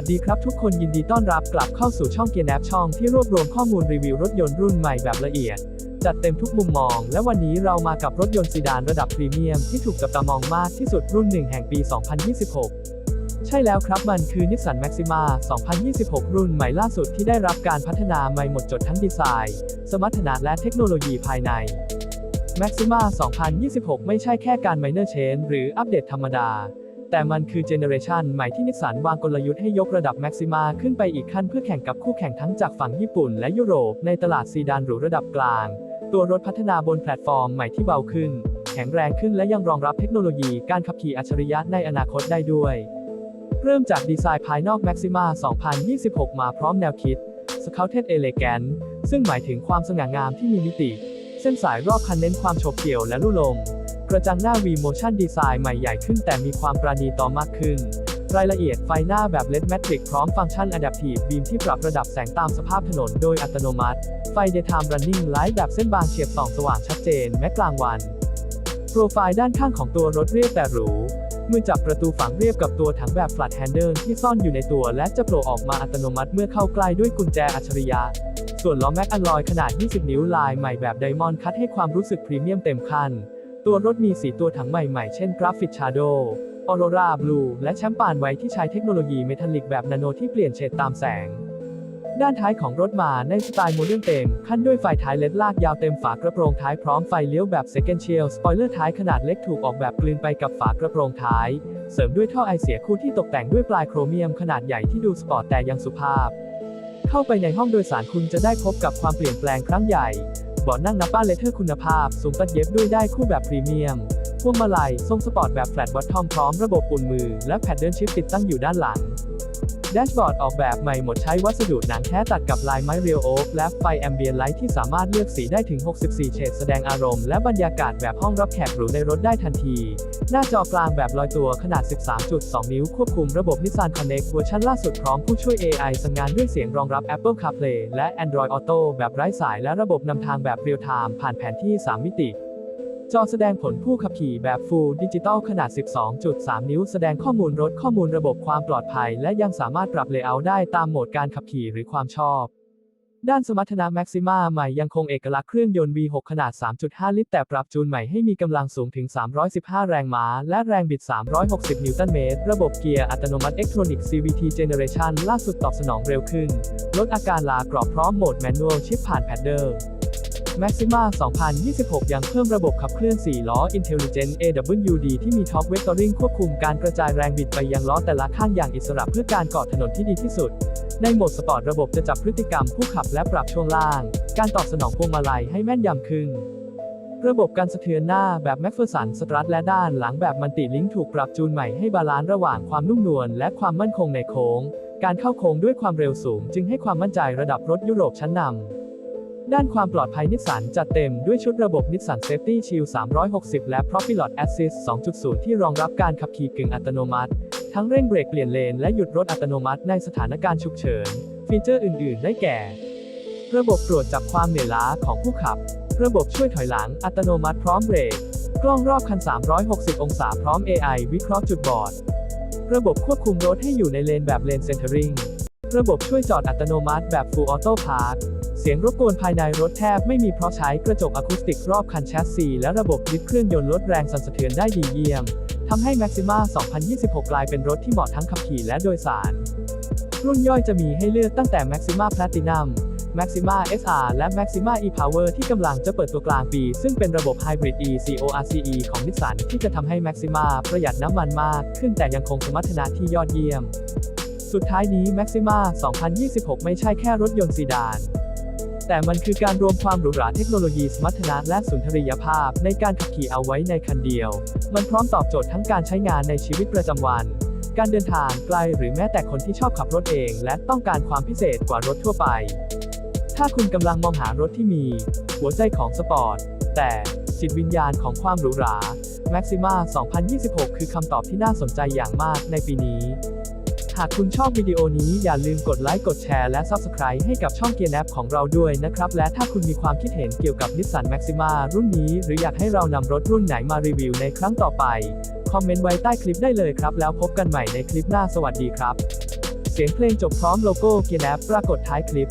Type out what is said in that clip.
วัสดีครับทุกคนยินดีต้อนรับกลับเข้าสู่ช่องเกียร์แอปช่องที่รวบรวมข้อมูลรีวิวรถยนต์รุ่นใหม่แบบละเอียด จัดเต็มทุกมุมมอง และวันนี้เรามากับรถยนต์ซีดานระดับพรีเมียมที่ถูกจับตามองมากที่สุดรุ่นหนึ่งแห่งปี 2026 ใช่แล้วครับมันคือนิสสันแม็กซิมา2026 รุ่นใหม่ล่าสุดที่ได้รับการพัฒนาใหม่หมดจดทั้งดีไซน์ สมรรถนะและเทคโนโลยีภายใน Maxima 2026 ไม่ใช่แค่การ minor change หรืออัปเดตธรรมดา แต่มันคือเจเนอเรชันใหม่ที่นิสสันวางกลยุทธ์ให้ยกระดับ Maxima ขึ้นไปอีกขั้นเพื่อแข่งกับคู่แข่งทั้งจากฝั่งญี่ปุ่นและยุโรปในตลาดซีดานหรูระดับกลาง ตัวรถพัฒนาบนแพลตฟอร์มใหม่ที่เบาขึ้น แข็งแรงขึ้นและยังรองรับเทคโนโลยีการขับขี่อัจฉริยะในอนาคตได้ด้วย เริ่มจากดีไซน์ภายนอก Maxima 2026 มาพร้อมแนวคิด Scouted Elegant ซึ่งหมายถึงความสง่างามที่มีมิติ เส้นสายรอบคันเน้นความโฉบเฉี่ยวและลู่ลม กระจังหน้า V Motion Design ใหม่ใหญ่ขึ้นแต่มีความปราณีต่อมากขึ้น รายละเอียดไฟหน้าแบบ LED Matrix พร้อมฟังก์ชัน Adaptive Beam ที่ปรับระดับแสงตามสภาพถนนโดยอัตโนมัติ ไฟ Daytime Running Light แบบเส้นบางเฉียบส่องสว่างชัดเจนแม้กลางวัน โปรไฟล์ด้านข้างของตัวรถเรียบแต่หรูมือจับประตูฝังเรียบกับตัวถังแบบ flat handle ที่ซ่อนอยู่ในตัวและจะโผล่ออกมาอัตโนมัติเมื่อเข้าใกล้ด้วยกุญแจอัจฉริยะ ส่วนล้อแม็กอลลอยขนาด 20 นิ้วลายใหม่แบบไดมอนด์คัดให้ความรู้สึกพรีเมียมเต็มขั้น ตัวรถมีสีตัวถังใหม่ๆ เช่นกราฟิกชาโดออโรราบลูและแชมปานไว้ที่ใช้เทคโนโลยีเมทัลลิกแบบนาโนที่เปลี่ยนเฉดตามแสง ด้านท้ายของรถมาในสไตล์โมเดิร์นเต็ม ขั้นด้วยไฟท้ายเลดลากยาวเต็มฝากระโปรงท้ายพร้อมไฟเลี้ยวแบบ Second Shield สปอยเลอร์ท้ายขนาดเล็กถูกออกแบบกลืนไปกับฝากระโปรงท้าย เสริมด้วยท่อไอเสียคู่ที่ตกแต่งด้วยปลายโครเมียมขนาดใหญ่ที่ดูสปอร์ตแต่ยังสุภาพ เข้าไปในห้องโดยสารคุณจะได้พบกับความเปลี่ยนแปลงครั้งใหญ่ บาะนั่งนับป้าเลเทอร์คุณภาพ สูงตัดเย็บด้วยได้คู่แบบพรีเมียม พวงมาลัยทรงสปอร์ตแบบแฟลตบอททอมพร้อมระบบปุ่นมือ และแพดเดิลชิฟติดตั้งอยู่ด้านหลัง แดชบอร์ดออกแบบใหม่หมดใช้วัสดุหนังแท้ตัดกับลายไม้เรียวโอ๊กและไฟแอมเบียนไลท์ที่สามารถเลือกสีได้ถึง 64 เฉดแสดงอารมณ์และบรรยากาศแบบห้องรับแขกหรูในรถได้ทันที หน้าจอกลางแบบลอยตัวขนาด 13.2 นิ้ว ควบคุมระบบ Nissan Connect เวอร์ชันล่าสุดพร้อมผู้ช่วย AI สั่งงานด้วยเสียงรองรับ Apple CarPlay และ Android Auto แบบไร้สายและระบบนำทางแบบเรียลไทม์ผ่านแผนที่ 3 มิติ จอแสดงผลผู้ขับขี่แบบ Full Digital ขนาด 12.3 นิ้ว แสดงข้อมูลรถข้อมูลระบบความปลอดภัย และยังสามารถปรับเลเยอร์ได้ตามโหมดการขับขี่หรือความชอบ ด้านสมรรถนะ Maxima ใหม่ยังคงเอกลักษณ์เครื่องยนต์ V6 ขนาด 3.5 ลิตร แต่ปรับจูนใหม่ให้มีกำลังสูงถึง 315 แรงม้า และแรงบิด 360 นิวตันเมตร ระบบเกียร์อัตโนมัติ Electronic CVT Generation ล่าสุดตอบสนองเร็วขึ้น ลดอาการลากรอบพร้อมโหมด Manual ชิปผ่านแพดเดิล Maxima 2026 ยังเพิ่มระบบขับเคลื่อน 4 ล้อ Intelligent AWD ที่มี Torque Vectoring ควบคุมการกระจายแรงบิดไปยังล้อแต่ละข้างอย่างอิสระเพื่อการเกาะถนนที่ดีที่สุด ในโหมดสปอร์ตระบบจะจับพฤติกรรมผู้ขับและปรับช่วงล่าง การตอบสนองพวงมาลัยให้แม่นยำขึ้นระบบการสะเทือนหน้าแบบ MacPherson สตรัทและด้านหลังแบบมันติลิงถูกปรับจูนใหม่ให้บาลานซ์ระหว่างความนุ่มนวลและความมั่นคงในโค้ง การเข้าโค้งด้วยความเร็วสูง จึงให้ความมั่นใจระดับรถยุโรปชั้นนำ ด้านความปลอดภัยนิสสันจัดเต็มด้วยชุดระบบนิสสัน Safety Shield 360 และ ProPilot Assist 2.0 ที่รองรับการขับขี่กึ่งอัตโนมัติ ทั้งเร่งเบรกเปลี่ยนเลนและหยุดรถอัตโนมัติในสถานการณ์ฉุกเฉิน ฟีเจอร์อื่น ๆ ได้แก่ ระบบตรวจจับความเหนื่อยล้าของผู้ขับ ระบบช่วยถอยหลังอัตโนมัติพร้อมเบรก กล้องรอบคัน 360 องศาพร้อม AI วิเคราะห์จุดบอด ระบบควบคุมรถให้อยู่ในเลนแบบเลนเซนเตอริง ระบบช่วยจอดอัตโนมัติแบบ Full Auto Park เสียงรบกวนภายในรถแทบไม่มีเพราะใช้กระจกอะคูสติกรอบคันแชสซีและระบบลิฟต์เครื่องยนต์ลดแรงสั่นสะเทือนได้ดีเยี่ยมทำให้ Maxima 2026 กลายเป็นรถที่เหมาะทั้งขับขี่และโดยสาร รุ่นย่อยจะมีให้เลือกตั้งแต่ Maxima Platinum Maxima SR และ Maxima e-Power ที่กำลังจะเปิดตัวกลางปี ซึ่งเป็นระบบ Hybrid e-CORCE ของนิสสันที่จะทำให้ Maxima ประหยัดน้ำมันมาก ขึ้นแต่ยังคงสมรรถนะที่ยอดเยี่ยม สุดท้ายนี้ Maxima 2026 ไม่ใช่แค่รถยนต์ซีดาน แต่มันคือการรวมความหรูหราเทคโนโลยีสมรรถนะและสุนทรียภาพในการขับขี่เอาไว้ในคันเดียว มันพร้อมตอบโจทย์ทั้งการใช้งานในชีวิตประจำวัน การเดินทางไกลหรือแม้แต่คนที่ชอบขับรถเอง และต้องการความพิเศษกว่ารถทั่วไป ถ้าคุณกำลังมองหารถที่มี หัวใจของสปอร์ต แต่จิตวิญญาณของความหรูหรา Maxima 2026 คือคำตอบที่น่าสนใจอย่างมากในปีนี้ หากคุณชอบวิดีโอนี้อย่าลืมกดไลค์กดแชร์และ Subscribe ให้กับช่องเกียร์แอปของเราด้วยนะครับ และถ้าคุณมีความคิดเห็นเกี่ยวกับ Nissan Maxima รุ่นนี้หรืออยากให้เรานำรถรุ่นไหนมารีวิวในครั้งต่อไป คอมเมนต์ไว้ใต้คลิปได้เลยครับ แล้วพบกันใหม่ในคลิปหน้าสวัสดีครับ เสียงเพลงจบพร้อมโลโก้เกียร์แอปปรากฏท้ายคลิป